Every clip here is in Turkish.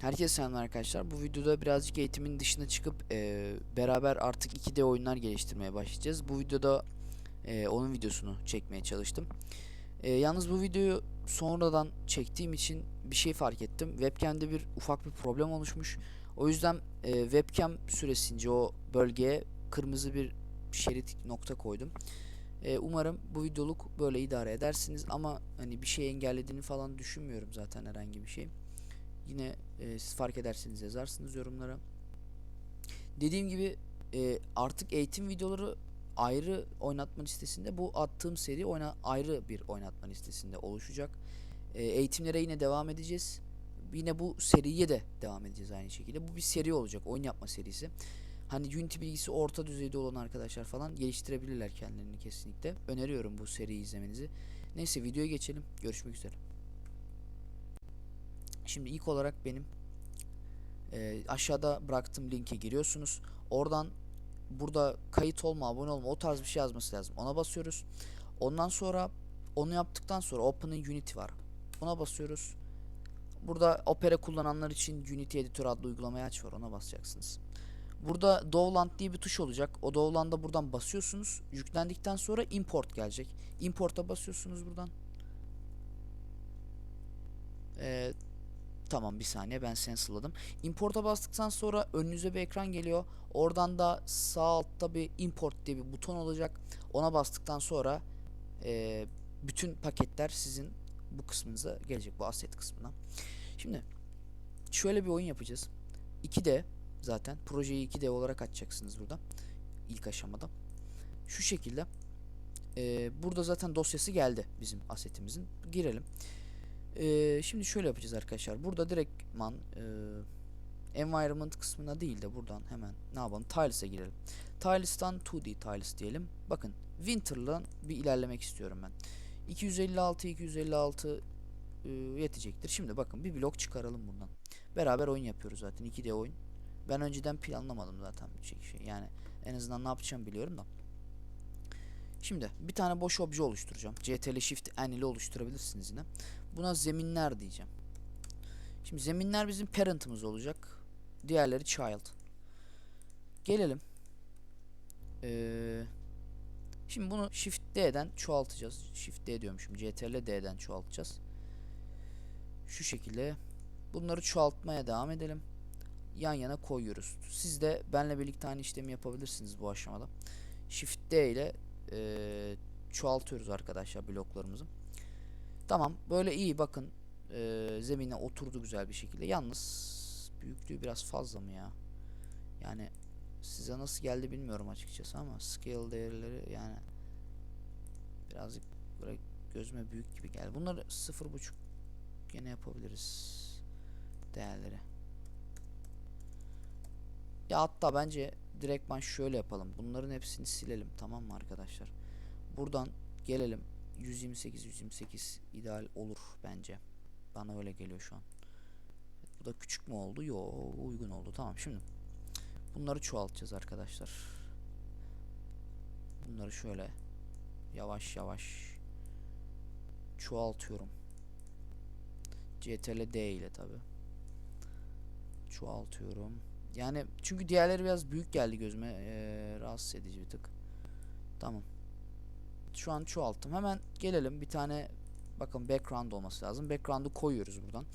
Herkese selamlar arkadaşlar. Bu videoda birazcık eğitimin dışına çıkıp e, beraber artık 2D oyunlar geliştirmeye başlayacağız. Bu videoda e, onun videosunu çekmeye çalıştım. E, yalnız bu videoyu sonradan çektiğim için bir şey fark ettim. Webcam'de bir ufak bir problem oluşmuş. O yüzden e, webcam süresince o bölgeye kırmızı bir şerit nokta koydum. E, umarım bu videoluk böyle idare edersiniz ama hani bir şey engellediğini falan düşünmüyorum zaten herhangi bir şey. Yine e, siz fark ederseniz yazarsınız yorumlara. Dediğim gibi e, artık eğitim videoları ayrı oynatma listesinde bu attığım seri oyna ayrı bir oynatma listesinde oluşacak. E, eğitimlere yine devam edeceğiz. Yine bu seriye de devam edeceğiz aynı şekilde. Bu bir seri olacak. Oyun yapma serisi. Hani Unity bilgisi orta düzeyde olan arkadaşlar falan geliştirebilirler kendilerini kesinlikle. Öneriyorum bu seriyi izlemenizi. Neyse videoya geçelim. Görüşmek üzere. Şimdi ilk olarak benim e, aşağıda bıraktığım linke giriyorsunuz. Oradan burada kayıt olma, abone olma o tarz bir şey yazması lazım. Ona basıyoruz. Ondan sonra onu yaptıktan sonra Open in Unity var. Buna basıyoruz. Burada Opera kullananlar için Unity Editor adlı uygulamayı aç var. Ona basacaksınız. Burada Dowland diye bir tuş olacak. O Dowland'a buradan basıyorsunuz. Yüklendikten sonra import gelecek. Import'a basıyorsunuz buradan. Ee, Tamam bir saniye ben sensiladım. Import'a bastıktan sonra önünüze bir ekran geliyor. Oradan da sağ altta bir import diye bir buton olacak. Ona bastıktan sonra e, bütün paketler sizin bu kısmınıza gelecek bu asset kısmına. Şimdi şöyle bir oyun yapacağız. 2D zaten projeyi 2D olarak açacaksınız burada ilk aşamada. Şu şekilde e, burada zaten dosyası geldi bizim assetimizin. Girelim. Ee, şimdi şöyle yapacağız arkadaşlar. Burada direktman e, environment kısmına değil de buradan hemen ne yapalım? Tiles'e girelim. Tiles'tan 2D Tiles diyelim. Bakın Winter'dan bir ilerlemek istiyorum ben. 256 256 e, yetecektir. Şimdi bakın bir blok çıkaralım bundan. Beraber oyun yapıyoruz zaten 2D oyun. Ben önceden planlamadım zaten bir şey. Yani en azından ne yapacağımı biliyorum da. Şimdi bir tane boş obje oluşturacağım. CTRL Shift N ile oluşturabilirsiniz yine. Buna zeminler diyeceğim. Şimdi zeminler bizim parent'ımız olacak. Diğerleri child. Gelelim. Ee, şimdi bunu Shift D'den çoğaltacağız. Shift D diyormuşum. CTRL D'den çoğaltacağız. Şu şekilde. Bunları çoğaltmaya devam edelim. Yan yana koyuyoruz. Siz de benle birlikte aynı işlemi yapabilirsiniz bu aşamada. Shift D ile e, çoğaltıyoruz arkadaşlar bloklarımızı. Tamam böyle iyi bakın e, zemine oturdu güzel bir şekilde. Yalnız büyüklüğü biraz fazla mı ya? Yani size nasıl geldi bilmiyorum açıkçası ama scale değerleri yani birazcık böyle gözüme büyük gibi geldi. Bunları 0.5 gene yapabiliriz değerleri. Ya hatta bence direktman şöyle yapalım. Bunların hepsini silelim tamam mı arkadaşlar? Buradan gelelim 128 128 ideal olur bence. Bana öyle geliyor şu an. Bu da küçük mü oldu? Yo uygun oldu. Tamam şimdi bunları çoğaltacağız arkadaşlar. Bunları şöyle yavaş yavaş çoğaltıyorum. CTRL D ile tabi. Çoğaltıyorum. Yani çünkü diğerleri biraz büyük geldi gözüme. Ee, rahatsız edici bir tık. Tamam şu an çoğalttım. Hemen gelelim bir tane bakın background olması lazım. Background'u koyuyoruz buradan.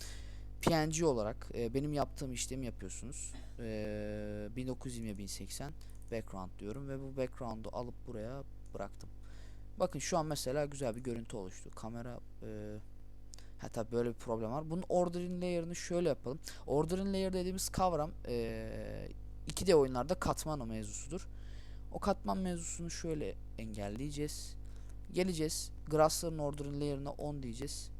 PNG olarak e, benim yaptığım işlemi yapıyorsunuz. E, 1920 1080 background diyorum ve bu background'u alıp buraya bıraktım. Bakın şu an mesela güzel bir görüntü oluştu. Kamera e, hatta böyle bir problem var. Bunun ordering layer'ını şöyle yapalım. Ordering layer dediğimiz kavram e, 2D oyunlarda katman mevzusudur. O katman mevzusunu şöyle engelleyeceğiz. Geleceğiz. Grass'ların ordering layer'ına 10 diyeceğiz.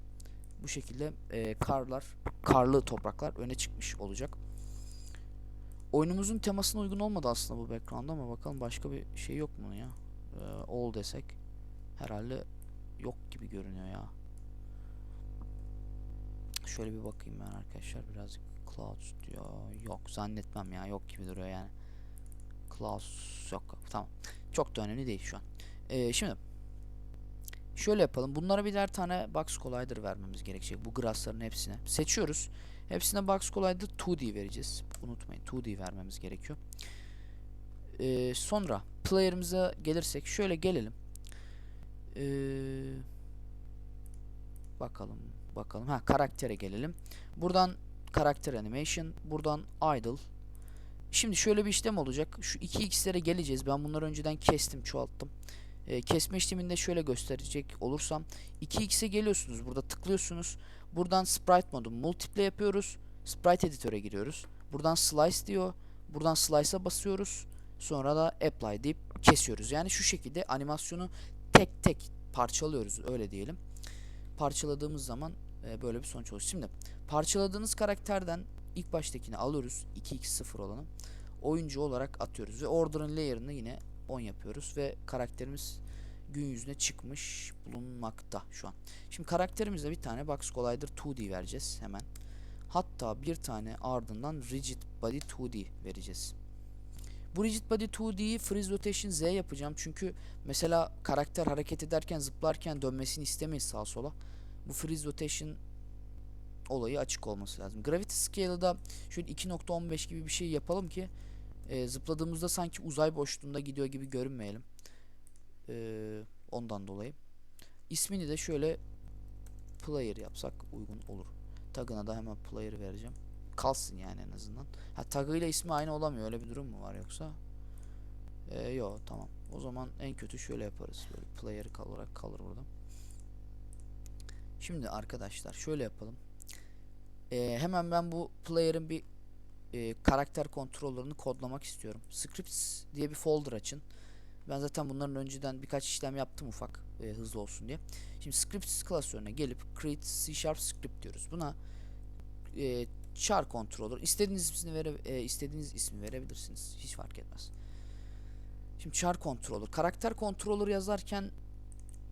Bu şekilde e, karlar, karlı topraklar öne çıkmış olacak. Oyunumuzun temasına uygun olmadı aslında bu background ama bakalım başka bir şey yok mu ya? E, all desek herhalde yok gibi görünüyor ya. Şöyle bir bakayım ben arkadaşlar birazcık clouds diyor. Yok zannetmem ya yok gibi duruyor yani. Clouds yok tamam. Çok da önemli değil şu an. Ee, şimdi Şöyle yapalım. Bunlara birer tane box collider vermemiz gerekecek. Bu grassların hepsine. Seçiyoruz. Hepsine Box Collider 2D vereceğiz. Unutmayın 2D vermemiz gerekiyor. Ee, sonra player'ımıza gelirsek şöyle gelelim. Ee, bakalım bakalım. Ha karaktere gelelim. Buradan karakter animation, buradan idle. Şimdi şöyle bir işlem olacak. Şu 2x'lere geleceğiz. Ben bunları önceden kestim, çoğalttım. Ee, kesme işleminde şöyle gösterecek olursam 2x'e geliyorsunuz. Burada tıklıyorsunuz. Buradan sprite modu multiple yapıyoruz. Sprite editöre giriyoruz. Buradan slice diyor. Buradan slice'a basıyoruz. Sonra da apply deyip kesiyoruz. Yani şu şekilde animasyonu tek tek parçalıyoruz öyle diyelim. Parçaladığımız zaman e, böyle bir sonuç oluşuyor. Şimdi parçaladığınız karakterden ilk baştakini alıyoruz. 2x0 olanı. Oyuncu olarak atıyoruz ve order'ın layer'ını yine 10 yapıyoruz ve karakterimiz gün yüzüne çıkmış bulunmakta şu an. Şimdi karakterimize bir tane Box Collider 2D vereceğiz hemen. Hatta bir tane ardından Rigid Body 2D vereceğiz. Bu Rigid Body 2D'yi Freeze Rotation Z yapacağım çünkü mesela karakter hareket ederken zıplarken dönmesini istemeyiz sağa sola. Bu Freeze Rotation olayı açık olması lazım. Gravity Scale'ı da şöyle 2.15 gibi bir şey yapalım ki e, zıpladığımızda sanki uzay boşluğunda gidiyor gibi görünmeyelim. E, ondan dolayı. İsmini de şöyle player yapsak uygun olur. Tagına da hemen player vereceğim. Kalsın yani en azından. Ha tagıyla ismi aynı olamıyor. Öyle bir durum mu var yoksa? E, yo tamam. O zaman en kötü şöyle yaparız. Böyle player kal olarak kalır burada. Şimdi arkadaşlar şöyle yapalım. E, hemen ben bu player'ın bir e, karakter kontrollerini kodlamak istiyorum. Scripts diye bir folder açın. Ben zaten bunların önceden birkaç işlem yaptım ufak e, hızlı olsun diye. Şimdi scripts klasörüne gelip create C sharp script diyoruz. Buna e, char controller istediğiniz ismi vere, e, istediğiniz ismi verebilirsiniz. Hiç fark etmez. Şimdi char controller karakter controller yazarken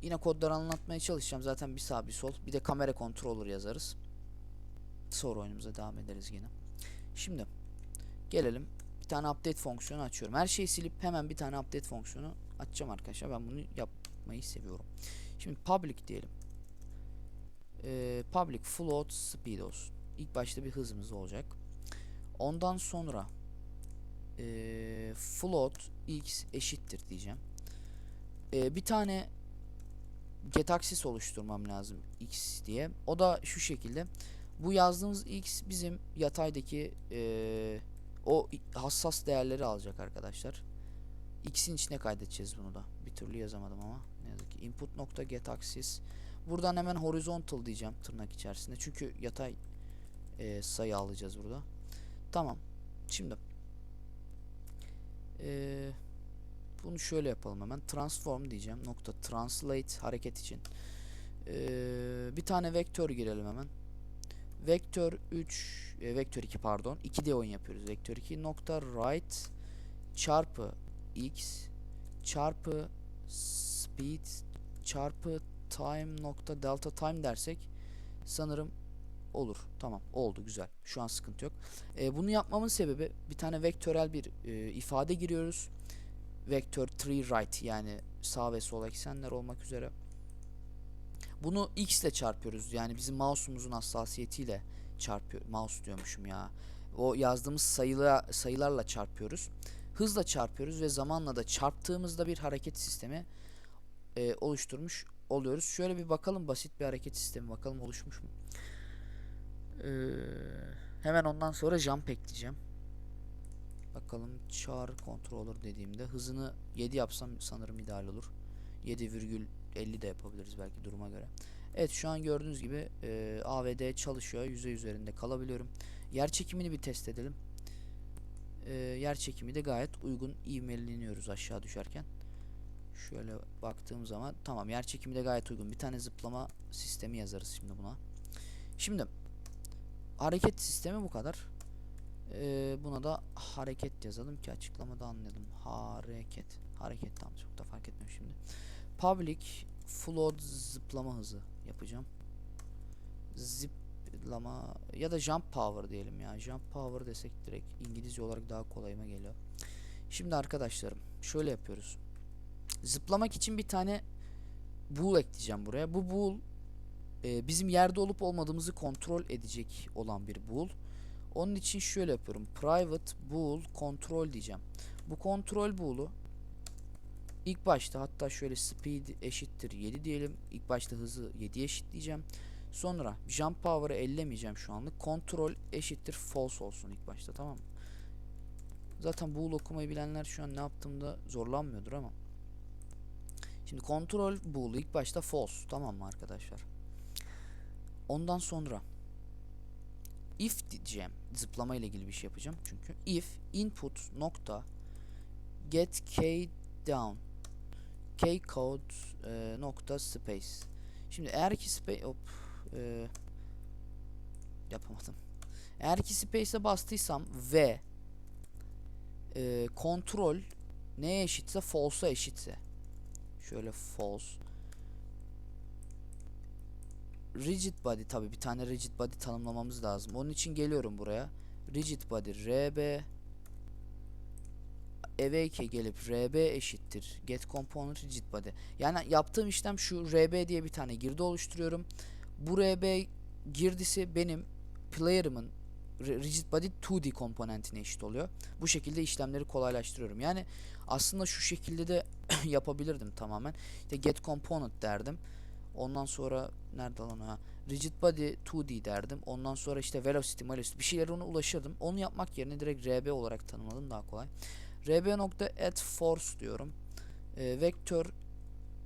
yine kodları anlatmaya çalışacağım. Zaten bir sağ bir sol. Bir de kamera controller yazarız. Sonra oyunumuza devam ederiz yine. Şimdi gelelim. Bir tane update fonksiyonu açıyorum. Her şeyi silip hemen bir tane update fonksiyonu açacağım arkadaşlar. Ben bunu yapmayı seviyorum. Şimdi public diyelim. Ee, public float speed olsun. İlk başta bir hızımız olacak. Ondan sonra ee, float x eşittir diyeceğim. Ee, bir tane get axis oluşturmam lazım x diye. O da şu şekilde. Bu yazdığımız x bizim yataydaki ee, o hassas değerleri alacak arkadaşlar. X'in içine kaydedeceğiz bunu da. Bir türlü yazamadım ama ne yazık ki. Input nokta get axis. Buradan hemen horizontal diyeceğim tırnak içerisinde. Çünkü yatay e, sayı alacağız burada. Tamam. Şimdi e, bunu şöyle yapalım hemen. Transform diyeceğim. Nokta translate hareket için. E, bir tane vektör girelim hemen. Vektör 3 e, vektör 2 pardon 2D oyun yapıyoruz. Vektör 2 nokta right çarpı x çarpı speed çarpı time nokta delta time dersek sanırım olur. Tamam oldu güzel. Şu an sıkıntı yok. E, bunu yapmamın sebebi bir tane vektörel bir e, ifade giriyoruz. Vektör 3 right yani sağ ve sol eksenler olmak üzere. Bunu x ile çarpıyoruz. Yani bizim mouse'umuzun hassasiyetiyle çarpıyor. Mouse diyormuşum ya. O yazdığımız sayıla, sayılarla çarpıyoruz. Hızla çarpıyoruz ve zamanla da çarptığımızda bir hareket sistemi e, oluşturmuş oluyoruz. Şöyle bir bakalım basit bir hareket sistemi bakalım oluşmuş mu? Ee, hemen ondan sonra jump ekleyeceğim. Bakalım char controller dediğimde hızını 7 yapsam sanırım ideal olur. 7,50 de yapabiliriz belki duruma göre. Evet şu an gördüğünüz gibi e, AVD çalışıyor. Yüzey üzerinde kalabiliyorum. Yer çekimini bir test edelim. E, yer çekimi de gayet uygun ivmeleniyoruz aşağı düşerken. Şöyle baktığım zaman tamam yer çekimi de gayet uygun. Bir tane zıplama sistemi yazarız şimdi buna. Şimdi hareket sistemi bu kadar. Ee, buna da hareket yazalım ki açıklamada anlayalım. Hareket. Hareket tam çok da fark etmiyor şimdi. Public float zıplama hızı yapacağım. Zıplama ya da jump power diyelim ya. Jump power desek direkt İngilizce olarak daha kolayıma geliyor. Şimdi arkadaşlarım şöyle yapıyoruz. Zıplamak için bir tane bool ekleyeceğim buraya. Bu bool e, bizim yerde olup olmadığımızı kontrol edecek olan bir bool. Onun için şöyle yapıyorum. Private bool control diyeceğim. Bu kontrol bool'u ilk başta hatta şöyle speed eşittir 7 diyelim. İlk başta hızı 7 eşitleyeceğim. Sonra jump power'ı ellemeyeceğim şu anlık. Kontrol eşittir false olsun ilk başta tamam mı? Zaten bool okumayı bilenler şu an ne yaptığımda zorlanmıyordur ama. Şimdi kontrol bool'u ilk başta false tamam mı arkadaşlar? Ondan sonra if diyeceğim. Zıplama ile ilgili bir şey yapacağım çünkü. If input nokta get key down key code e, nokta space. Şimdi eğer ki space hop e, yapamadım. Eğer ki space'e bastıysam ve e, kontrol neye eşitse false'a eşitse şöyle false rigid body tabi bir tane rigid body tanımlamamız lazım. Onun için geliyorum buraya. Rigid body rb awake gelip rb eşittir get component rigid body. Yani yaptığım işlem şu rb diye bir tane girdi oluşturuyorum. Bu rb girdisi benim player'ımın rigid body 2D komponentine eşit oluyor. Bu şekilde işlemleri kolaylaştırıyorum. Yani aslında şu şekilde de yapabilirdim tamamen. İşte get component derdim. Ondan sonra nerede lan ha? Rigid body 2D derdim. Ondan sonra işte velocity, velocity bir şeylere ona ulaşırdım. Onu yapmak yerine direkt RB olarak tanımladım daha kolay. RB nokta add force diyorum. E, vektör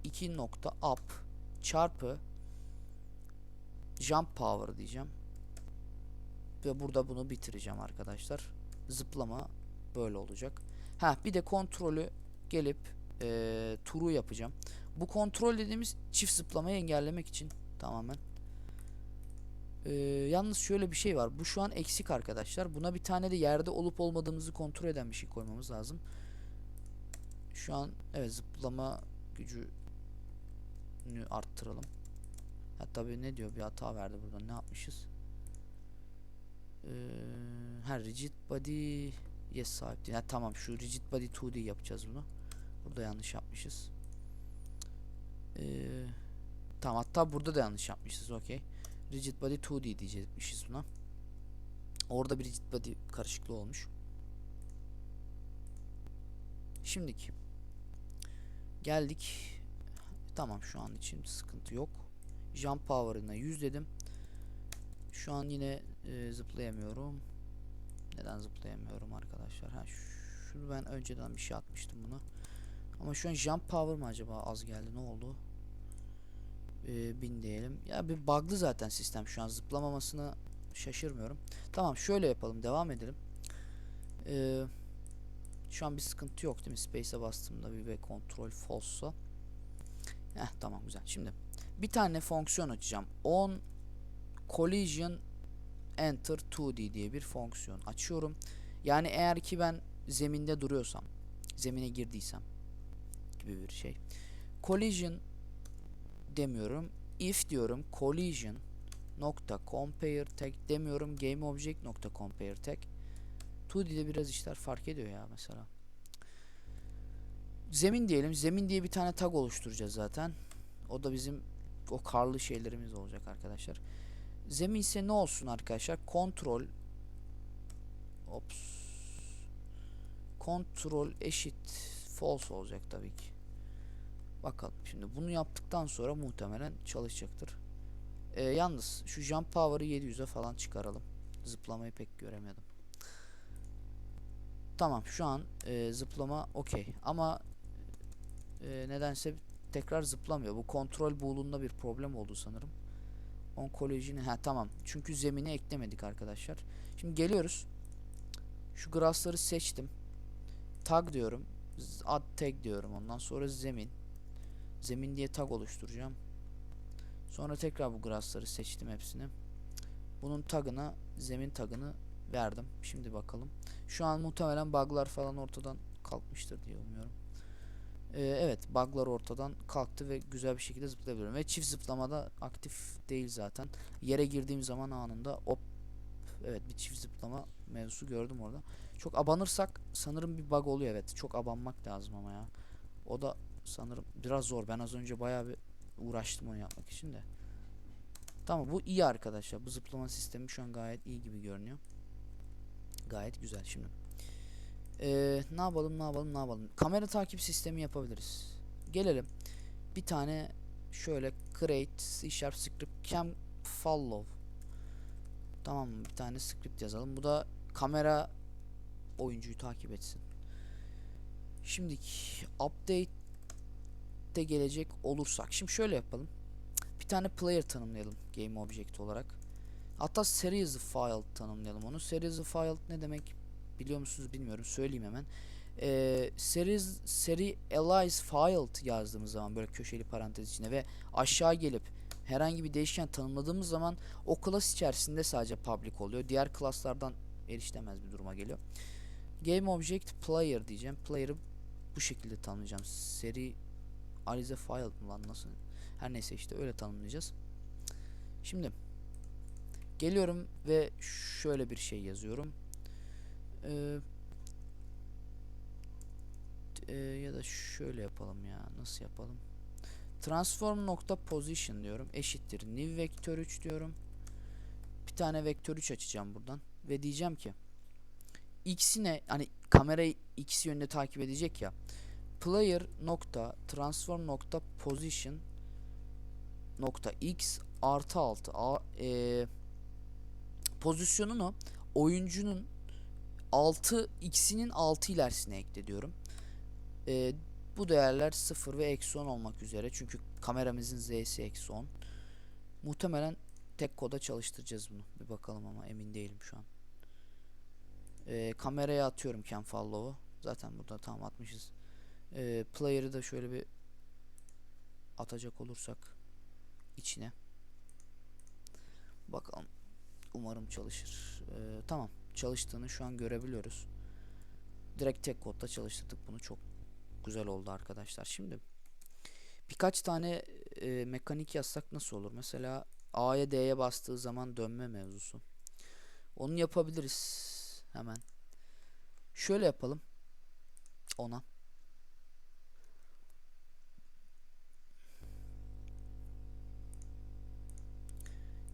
2 nokta up çarpı jump power diyeceğim. Ve burada bunu bitireceğim arkadaşlar. Zıplama böyle olacak. Ha bir de kontrolü gelip e, turu yapacağım. Bu kontrol dediğimiz çift zıplamayı engellemek için tamamen. E, yalnız şöyle bir şey var. Bu şu an eksik arkadaşlar. Buna bir tane de yerde olup olmadığımızı kontrol eden bir şey koymamız lazım. Şu an evet zıplama gücünü arttıralım. Ha tabii ne diyor bir hata verdi burada. Ne yapmışız? Ee, ha rigid body yes sahip değil. Ha, tamam şu rigid body 2D yapacağız bunu. Burada yanlış yapmışız. Ee, tamam hatta burada da yanlış yapmışız. Okey. Rigid body 2D diyecekmişiz buna. Orada bir rigid body karışıklığı olmuş. Şimdiki geldik. Tamam şu an için sıkıntı yok. Jump power'ına 100 dedim. Şu an yine e, zıplayamıyorum. Neden zıplayamıyorum arkadaşlar? Ha şunu ben önceden bir şey atmıştım buna. Ama şu an jump power mı acaba az geldi? Ne oldu? Ee, bin diyelim. Ya bir bug'lı zaten sistem şu an zıplamamasına şaşırmıyorum. Tamam şöyle yapalım. Devam edelim. Ee, şu an bir sıkıntı yok değil mi? Space'e bastığımda bir ve kontrol false'sa. Heh tamam güzel. Şimdi bir tane fonksiyon açacağım. On collision enter 2D diye bir fonksiyon açıyorum. Yani eğer ki ben zeminde duruyorsam, zemine girdiysem gibi bir şey. Collision demiyorum. If diyorum collision nokta compare tag demiyorum. Game object nokta compare tag. 2D'de biraz işler fark ediyor ya mesela. Zemin diyelim. Zemin diye bir tane tag oluşturacağız zaten. O da bizim o karlı şeylerimiz olacak arkadaşlar. Zemin ise ne olsun arkadaşlar? Kontrol Ops. Kontrol eşit false olacak tabii ki. Bakalım şimdi bunu yaptıktan sonra muhtemelen çalışacaktır. Ee, yalnız şu jump power'ı 700'e falan çıkaralım. Zıplamayı pek göremedim. Tamam şu an e, zıplama okey ama e, nedense tekrar zıplamıyor. Bu kontrol bool'unda bir problem oldu sanırım. On kolejini ha tamam. Çünkü zemini eklemedik arkadaşlar. Şimdi geliyoruz. Şu grass'ları seçtim. Tag diyorum. Add tag diyorum. Ondan sonra zemin. Zemin diye tag oluşturacağım. Sonra tekrar bu grass'ları seçtim hepsini. Bunun tagına zemin tagını verdim. Şimdi bakalım. Şu an muhtemelen bug'lar falan ortadan kalkmıştır diye umuyorum. Ee, evet bug'lar ortadan kalktı ve güzel bir şekilde zıplayabiliyorum. Ve çift zıplamada aktif değil zaten. Yere girdiğim zaman anında hop evet bir çift zıplama mevzusu gördüm orada. Çok abanırsak sanırım bir bug oluyor evet. Çok abanmak lazım ama ya. O da sanırım biraz zor. Ben az önce bayağı bir uğraştım onu yapmak için de. Tamam bu iyi arkadaşlar. Bu zıplama sistemi şu an gayet iyi gibi görünüyor. Gayet güzel şimdi. Ee, ne yapalım ne yapalım ne yapalım. Kamera takip sistemi yapabiliriz. Gelelim. Bir tane şöyle create C sharp script cam follow. Tamam? Bir tane script yazalım. Bu da kamera oyuncuyu takip etsin. Şimdiki update de gelecek olursak. Şimdi şöyle yapalım. Bir tane player tanımlayalım game object olarak. Hatta series file tanımlayalım onu. Series file ne demek biliyor musunuz bilmiyorum. Söyleyeyim hemen. Ee, series serialize file yazdığımız zaman böyle köşeli parantez içinde ve aşağı gelip herhangi bir değişken tanımladığımız zaman o class içerisinde sadece public oluyor. Diğer class'lardan erişilemez bir duruma geliyor. Game object player diyeceğim. Player'ı bu şekilde tanımlayacağım. Seri alize file mı lan nasıl? Her neyse işte öyle tanımlayacağız. Şimdi geliyorum ve şöyle bir şey yazıyorum. Ee, e, ya da şöyle yapalım ya. Nasıl yapalım? Transform nokta position diyorum. Eşittir new vektör 3 diyorum. Bir tane vektör 3 açacağım buradan ve diyeceğim ki x'ine hani kamerayı x yönünde takip edecek ya. Player nokta transform nokta position nokta x artı 6 a, e, pozisyonunu oyuncunun 6 x'inin 6 ilerisine ekle diyorum. E, bu değerler 0 ve eksi 10 olmak üzere. Çünkü kameramızın z'si eksi 10. Muhtemelen tek koda çalıştıracağız bunu. Bir bakalım ama emin değilim şu an. E, kameraya atıyorum cam follow'u. Zaten burada tam atmışız. E, player'ı da şöyle bir atacak olursak içine. Bakalım. Umarım çalışır. E, tamam. Çalıştığını şu an görebiliyoruz. Direkt tek kodda çalıştırdık bunu. Çok güzel oldu arkadaşlar. Şimdi birkaç tane e, mekanik yazsak nasıl olur? Mesela A'ya D'ye bastığı zaman dönme mevzusu. Onu yapabiliriz. Hemen. Şöyle yapalım. Ona.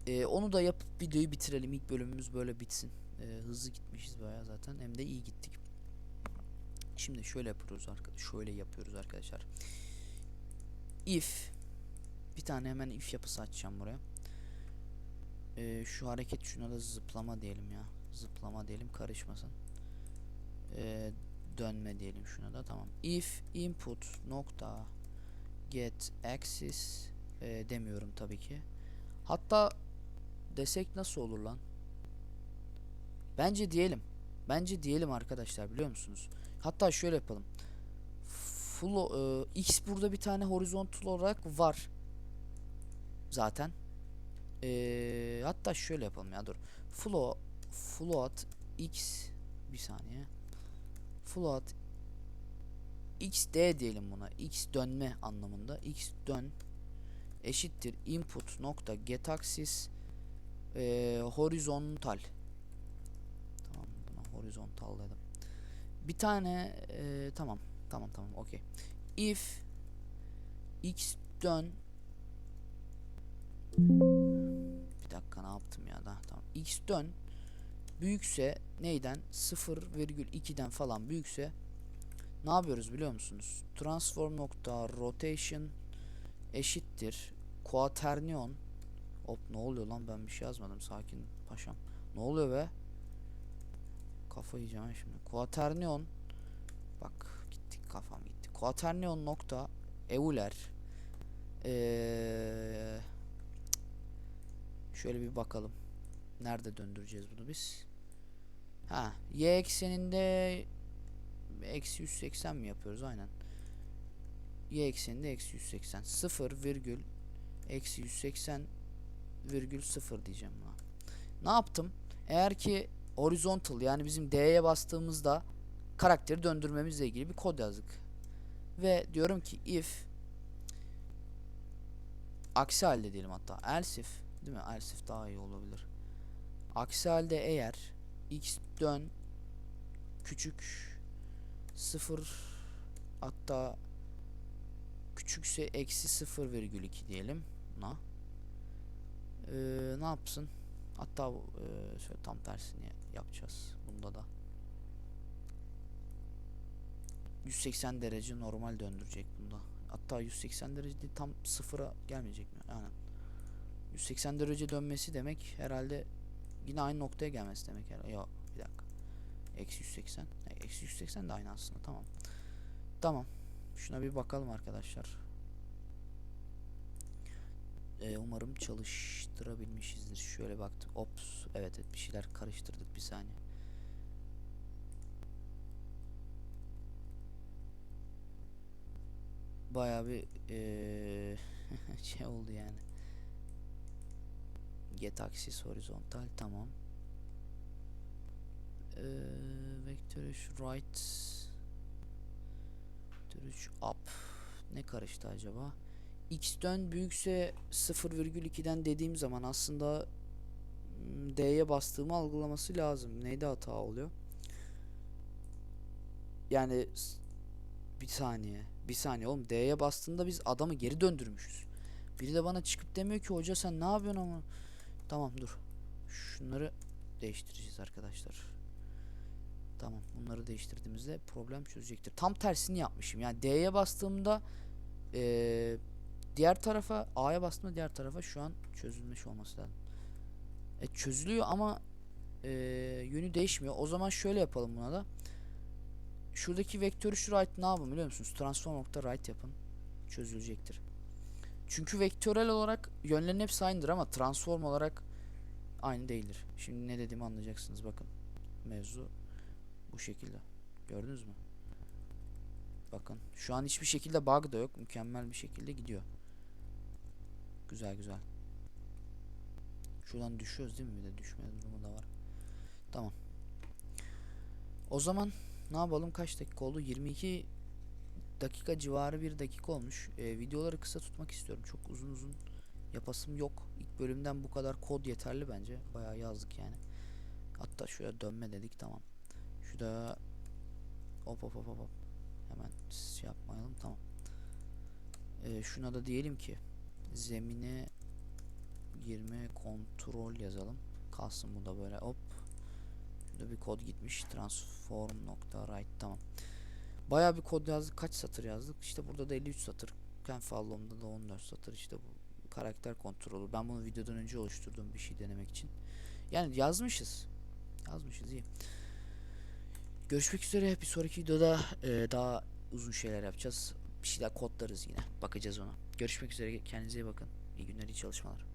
Ee, onu da yapıp videoyu bitirelim. İlk bölümümüz böyle bitsin. Ee, hızlı gitmişiz baya zaten. Hem de iyi gittik. Şimdi şöyle yapıyoruz arkadaşlar. Şöyle yapıyoruz arkadaşlar. If bir tane hemen if yapısı açacağım buraya. Ee, şu hareket şuna da zıplama diyelim ya. Zıplama diyelim karışmasın. Ee, dönme diyelim şuna da tamam. If input nokta get axis e, demiyorum tabii ki. Hatta desek nasıl olur lan? Bence diyelim. Bence diyelim arkadaşlar biliyor musunuz? Hatta şöyle yapalım. Full e, x burada bir tane horizontal olarak var. Zaten. E, hatta şöyle yapalım ya dur. Float float x bir saniye. Float xd diyelim buna. x dönme anlamında. x dön eşittir input nokta get axis e, horizontal. Tamam buna horizontal dedim. Bir tane e, tamam tamam tamam okey. If x dön bir dakika ne yaptım ya da tamam x dön büyükse neyden 0,2'den falan büyükse ne yapıyoruz biliyor musunuz? Transform nokta rotation eşittir quaternion Hop ne oluyor lan ben bir şey yazmadım sakin paşam. Ne oluyor be? Kafa yiyeceğim şimdi. Quaternion bak gittik kafam gitti. Quaternion nokta Euler ee, şöyle bir bakalım. Nerede döndüreceğiz bunu biz? Ha, y ekseninde eksi 180 mi yapıyoruz? Aynen. Y ekseninde eksi 180. 0 virgül eksi 180 virgül 0 diyeceğim buna. Ne yaptım? Eğer ki horizontal yani bizim D'ye bastığımızda karakteri döndürmemizle ilgili bir kod yazdık. Ve diyorum ki if aksi halde diyelim hatta else if değil mi? Else if daha iyi olabilir. Aksi halde eğer x dön küçük 0 hatta küçükse eksi 0,2 diyelim buna. Ee, ne yapsın? Hatta e, şöyle tam tersini yapacağız bunda da. 180 derece normal döndürecek bunda. Hatta 180 derece değil, tam sıfıra gelmeyecek mi? Aynen. 180 derece dönmesi demek herhalde yine aynı noktaya gelmesi demek herhalde. Yok bir dakika. Eksi 180. E, Eksi 180 de aynı aslında tamam. Tamam. Şuna bir bakalım arkadaşlar. Ee, umarım çalıştırabilmişizdir. Şöyle baktık. Ops. Evet evet bir şeyler karıştırdık bir saniye. Bayağı bir eee, şey oldu yani. Get axis horizontal tamam. Eee vektör 3 right vektör 3 up ne karıştı acaba? X dön büyükse 0,2'den dediğim zaman aslında D'ye bastığımı algılaması lazım. Neyde hata oluyor? Yani bir saniye. Bir saniye oğlum D'ye bastığında biz adamı geri döndürmüşüz. Biri de bana çıkıp demiyor ki hoca sen ne yapıyorsun ama. Tamam dur. Şunları değiştireceğiz arkadaşlar. Tamam bunları değiştirdiğimizde problem çözecektir. Tam tersini yapmışım. Yani D'ye bastığımda eee, diğer tarafa A'ya bastığımda diğer tarafa şu an çözülmüş olması lazım. E, çözülüyor ama eee, yönü değişmiyor. O zaman şöyle yapalım buna da. Şuradaki vektörü şu right ne yapın biliyor musunuz? Transform nokta right yapın. Çözülecektir. Çünkü vektörel olarak yönlerin hepsi aynıdır ama transform olarak aynı değildir. Şimdi ne dediğimi anlayacaksınız bakın. Mevzu bu şekilde. Gördünüz mü? Bakın şu an hiçbir şekilde bug da yok. Mükemmel bir şekilde gidiyor. Güzel güzel. Şuradan düşüyoruz değil mi? Bir de düşme durumu da var. Tamam. O zaman ne yapalım? Kaç dakika oldu? 22 dakika civarı bir dakika olmuş. Ee, videoları kısa tutmak istiyorum. Çok uzun uzun yapasım yok. İlk bölümden bu kadar kod yeterli bence. Bayağı yazdık yani. Hatta şuraya dönme dedik tamam. Şurada hop hop hop hop hop. Hemen şey yapmayalım tamam. Ee, şuna da diyelim ki zemine girme kontrol yazalım. Kalsın bu da böyle hop. Şurada bir kod gitmiş. Transform nokta right tamam. Bayağı bir kod yazdık. Kaç satır yazdık? İşte burada da 53 satır. Ken Fallon'da da 14 satır işte bu karakter kontrolü. Ben bunu videodan önce oluşturduğum bir şey denemek için. Yani yazmışız. Yazmışız iyi. Görüşmek üzere. Bir sonraki videoda e, daha uzun şeyler yapacağız. Bir şeyler kodlarız yine. Bakacağız ona. Görüşmek üzere. Kendinize iyi bakın. İyi günler, iyi çalışmalar.